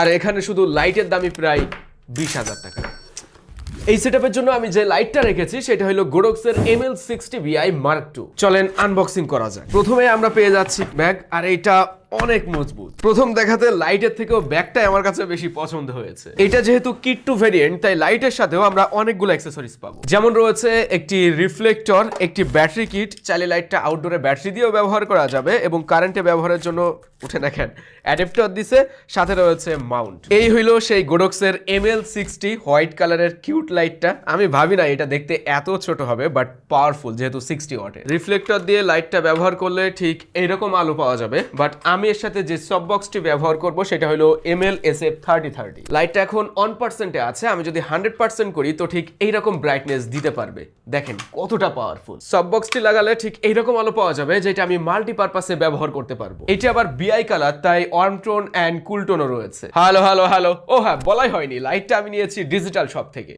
আর এখানে শুধু লাইটের দামই প্রায় বিশ হাজার টাকা। এই সেটআপের জন্য আমি যে লাইটটা রেখেছি, সেটা হলো গোডক্সের M L sixty bi mark two চলেন আনবক্সিং করা যায় প্রথমে আমরা পেয়ে যাচ্ছি ব্যাগ আর এইটা অনেক মজবুত। প্রথম দেখাতে লাইটের থেকেও ব্যাগটাই আমার কাছে বেশি পছন্দ হয়েছে। এটা যেহেতু কিট টু ভেরিয়েন্ট তাই লাইটের সাথেও আমরা অনেকগুলো অ্যাক্সেসরিজ পাবো। যেমন রয়েছে একটি রিফ্লেক্টর একটি ব্যাটারি কিট চাইলে লাইটটা আউটডোরে ব্যাটারি দিয়েও ব্যবহার করা যাবে এবং কারেন্টে ব্যবহারের জন্য, উঠে দেখেন অ্যাডাপ্টার দিছে, সাথে রয়েছে মাউন্ট এই হইল সেই গোডক্সের এম এল সিক্সটি হোয়াইট কালারের কিউট লাইটটা আমি ভাবি না এটা দেখতে এত ছোট হবে বাট পাওয়ারফুল যেহেতু সিক্সটি ওয়াটের রিফ্লেক্টর দিয়ে লাইটটা ব্যবহার করলে ঠিক এইরকম আলো পাওয়া যাবে বাট আমি এর সাথে যে সব বক্সটি ব্যবহার করব, সেটা হলো M L S F thirty thirty লাইটটা এখন অন পার্সেন্টে আছে, আমি যদি হান্ড্রেড পার্সেন্ট করি, তো ঠিক এইরকম ব্রাইটনেস দিতে পারবে। দেখেন কতটা পাওয়ারফুল সব বক্সটি লাগালে ঠিক এইরকম আলো পাওয়া যাবে, যেটা আমি মাল্টিপারপাসে ব্যবহার করতে পারব। এটা আবার বিআই কালার তাই ওয়ার্ম টোন অ্যান্ড কুল টোনও রয়েছে। হ্যালো হ্যালো হ্যালো ও হ্যাঁ বলাই হয়নি। লাইটটা আমি নিয়েছি ডিজিটাল শপ থেকে।